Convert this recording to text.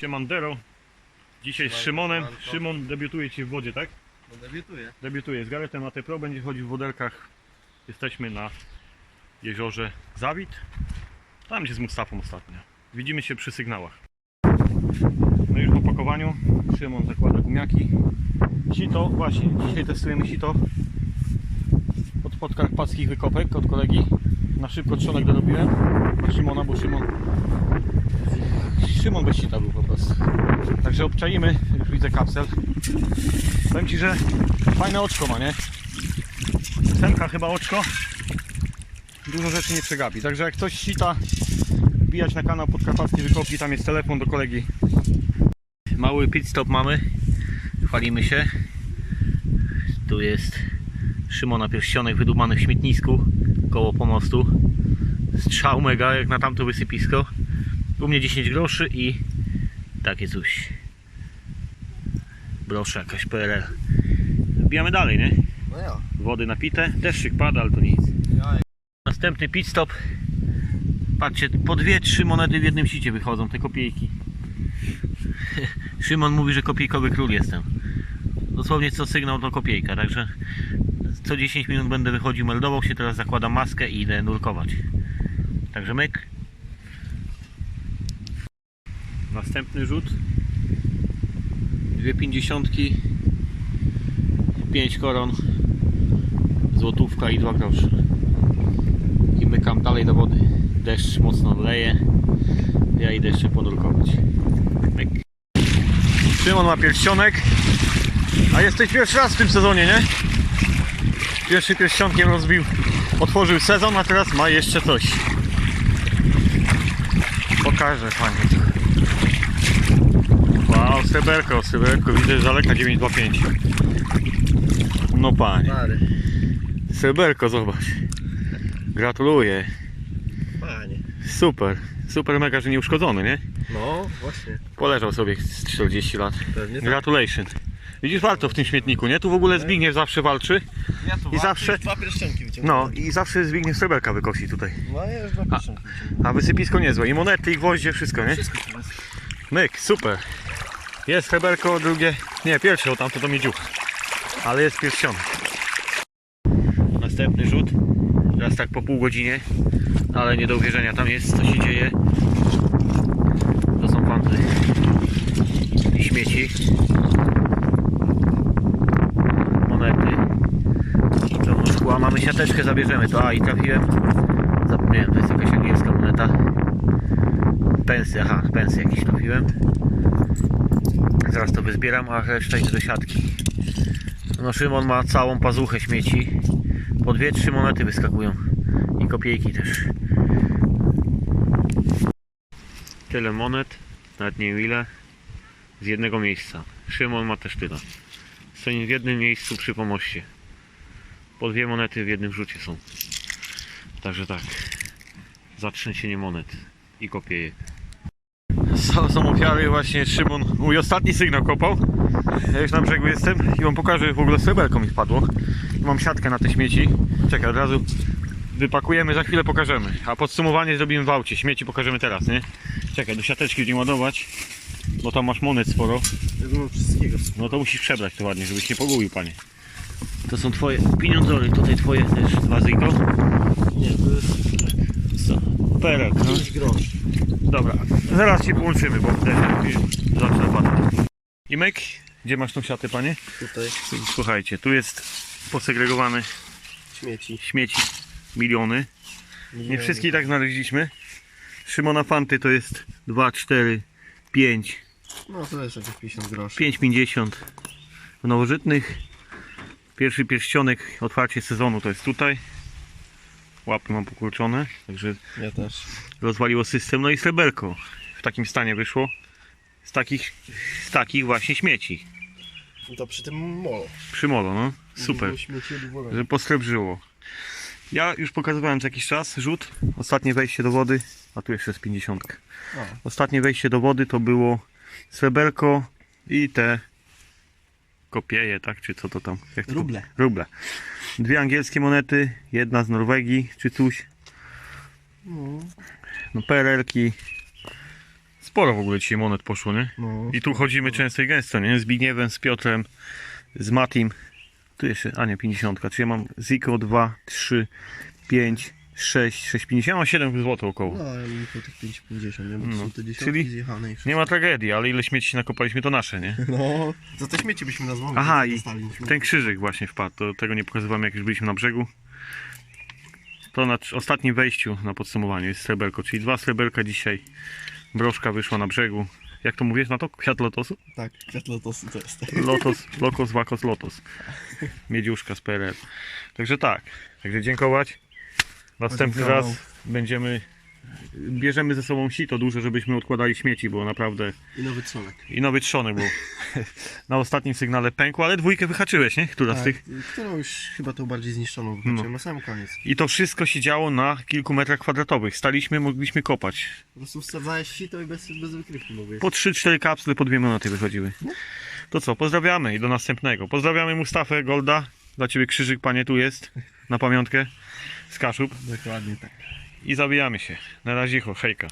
Siemandero. Dzisiaj z Siemanko, Szymonem. siemanko. Szymon debiutuje Ci w wodzie, tak? No debiutuję. Debiutuje z Garetem AT Pro, będzie chodził w wodelkach. Jesteśmy na jeziorze Zawit. Tam gdzie z Mustafą ostatnio. Widzimy się przy sygnałach. No już po pakowaniu. Szymon zakłada gumiaki. Sito, właśnie, dzisiaj testujemy sito od podkarpackich wykopek od kolegi. Na szybko trzonek dorobiłem. Na Szymona, bo Szymon Szymon bez sita był po prostu. Także obczajmy, już widzę kapsel. Powiem Ci, że fajne oczko ma, nie? Semka chyba oczko. Dużo rzeczy nie przegapi. Także jak ktoś sita, wbijać na kanał Podkarpackie Wykopki, tam jest telefon do kolegi. Mały pit stop mamy. Chwalimy się. Tu jest Szymona Pierścionek wydumany w śmietnisku koło pomostu. Strzał mega jak na tamto wysypisko. U mnie 10 groszy i takie coś. Brosza jakaś PRL. Wbijamy dalej, nie? No ja. Wody napite, deszczyk pada, ale to nic. Następny pit stop. Patrzcie, po dwie, trzy monety w jednym sicie wychodzą, te kopiejki. Szymon mówi, że kopiejkowy król jestem. Dosłownie co sygnał to kopiejka, także co 10 minut będę wychodził, meldował się, teraz zakładam maskę i idę nurkować. Także myk. Następny rzut. Dwie pięćdziesiątki. Pięć koron. Złotówka i dwa grosze. I mykam dalej do wody. Deszcz mocno leje. Ja idę jeszcze ponurkować. Myk. Szymon ma pierścionek. A jesteś pierwszy raz w tym sezonie, nie? Pierwszy pierścionkiem rozbił, otworzył sezon, a teraz ma jeszcze coś. Pokażę panie. Wow, sreberko, sreberko, widzę że z daleka 925. No panie, sreberko, zobacz. Gratuluję. Panie. Super, super mega, że nie uszkodzony, nie? No, właśnie. Poleżał sobie z 40 lat. Pewnie tak. Gratulations. Widzisz, warto w tym śmietniku, nie? Tu w ogóle Zbigniew zawsze walczy. Ja tu I zawsze- Dwa pierścionki No wyciągnąłem. i zawsze Zbigniew sreberka wykosi tutaj. No ja już dwa pierścionki wyciągnąłem. A wysypisko niezłe. I monety, i gwoździe, wszystko, nie? Wszystko. Myk, super. Jest sreberko, drugie... Nie, pierwsze, o tamto to miedziucha. Ale jest pierścionek. Następny rzut. Teraz tak po pół godzinie. Ale nie do uwierzenia. Tam jest, co się dzieje. To są fanty. I śmieci. Monety. Pełno szkła. Mamy siateczkę, zabierzemy to. A i trafiłem. Zapomniałem, to jest jakaś angielska moneta. Pensy, aha, pensy jakieś trafiłem. Zaraz to wyzbieram, a reszta idzie do siatki. No Szymon ma całą pazuchę śmieci. Po dwie, trzy monety wyskakują. I kopiejki też. Tyle monet, nawet nie wiem ile, z jednego miejsca. Szymon ma też tyle. Stoi w jednym miejscu przy pomoście. Po dwie monety w jednym rzucie są. Także tak. Zatrzęsienie monet i kopiejek. Są, są ofiary właśnie Szymon. Mój ostatni sygnał kopał. Ja już na brzegu jestem i wam pokażę w ogóle sreberko mi wpadło. Mam siatkę na te śmieci. Czekaj, od razu wypakujemy, za chwilę pokażemy. A podsumowanie zrobimy w aucie. Śmieci pokażemy teraz, nie? Czekaj, do siateczki będziemy ładować. Bo tam masz monet sporo. No to musisz przebrać to ładnie, żebyś nie pogubił, panie. To są twoje pieniądzory, tutaj twoje też dwa zygo. Nie, to jest Co? Perek, no. 5 groszy. Dobra, zaraz ci połączymy, bo też zacznę padać. I myk, gdzie masz tą siatę, panie? Tutaj Słuchajcie, tu jest posegregowane śmieci. śmieci miliony. Nie wszystkie tak znaleźliśmy. Szymona Fanty to jest 2, 4, 5, No to jest jakieś 50 groszy. 5,50 w nowożytnych. Pierwszy pierścionek, otwarcie sezonu to jest tutaj. Łapy mam pokurczone, także Ja też. rozwaliło system. No i sreberko w takim stanie wyszło. Z takich, z takich właśnie śmieci. I to przy tym molo. Przymolo, no. Super. Że posrebrzyło. Ja już pokazywałem za jakiś czas rzut. Ostatnie wejście do wody, a tu jeszcze jest 50. A, Ostatnie wejście do wody to było sreberko i te kopieje, tak? Czy co to tam? Jak to? Ruble. Ruble. Dwie angielskie monety, jedna z Norwegii, czy coś. no. No PRL-ki Sporo w ogóle dzisiaj monet poszło, nie? No, I tu chodzimy często i gęsto, nie? Z Bigniewem, z Piotrem, z Matim. Tu jeszcze, a nie, 50. Czyli ja mam Ziko 2, 3, 5, 6, 6,50. Ja mam 7 zł około. No, ja mam po tych 5,50, nie? Bo No, to są te dziesiątki czyli zjechane i wszystko. Nie ma tragedii, ale ile śmieci nakopaliśmy to nasze, nie? No, za te śmieci byśmy nazwali. Aha, i ten krzyżyk właśnie wpadł. To, tego nie pokazywałem, jak już byliśmy na brzegu. To na trz- ostatnim wejściu na podsumowanie jest sreberko, czyli dwa sreberka dzisiaj. Broszka wyszła na brzegu. Jak to mówisz na to? Kwiat lotosu? Tak, kwiat lotosu to jest. Lotos, lokos, wakos, lotos. Miedziuszka z PRL. Także tak. Także dziękować. Następny raz będziemy... Bierzemy ze sobą sito duże, żebyśmy odkładali śmieci, bo naprawdę... I nowy trzonek. I nowy trzonek był. Na ostatnim sygnale pękło, ale dwójkę wyhaczyłeś, nie? Która z Tak, tych... którą już chyba tą bardziej zniszczoną wypatrzyłem No. na samym koniec. I to wszystko się działo na kilku metrach kwadratowych. Staliśmy, mogliśmy kopać. Po prostu wsadzałeś sito i bez, bez wykrywki mogłeś. Po 3-4 kapsle po dwie minuty wychodziły. To co, pozdrawiamy i do następnego. Pozdrawiamy Mustafę Golda. Dla ciebie krzyżyk, panie, tu jest. Na pamiątkę. Z Kaszub. Dokładnie tak. I zabijamy się. Na razie, hejka.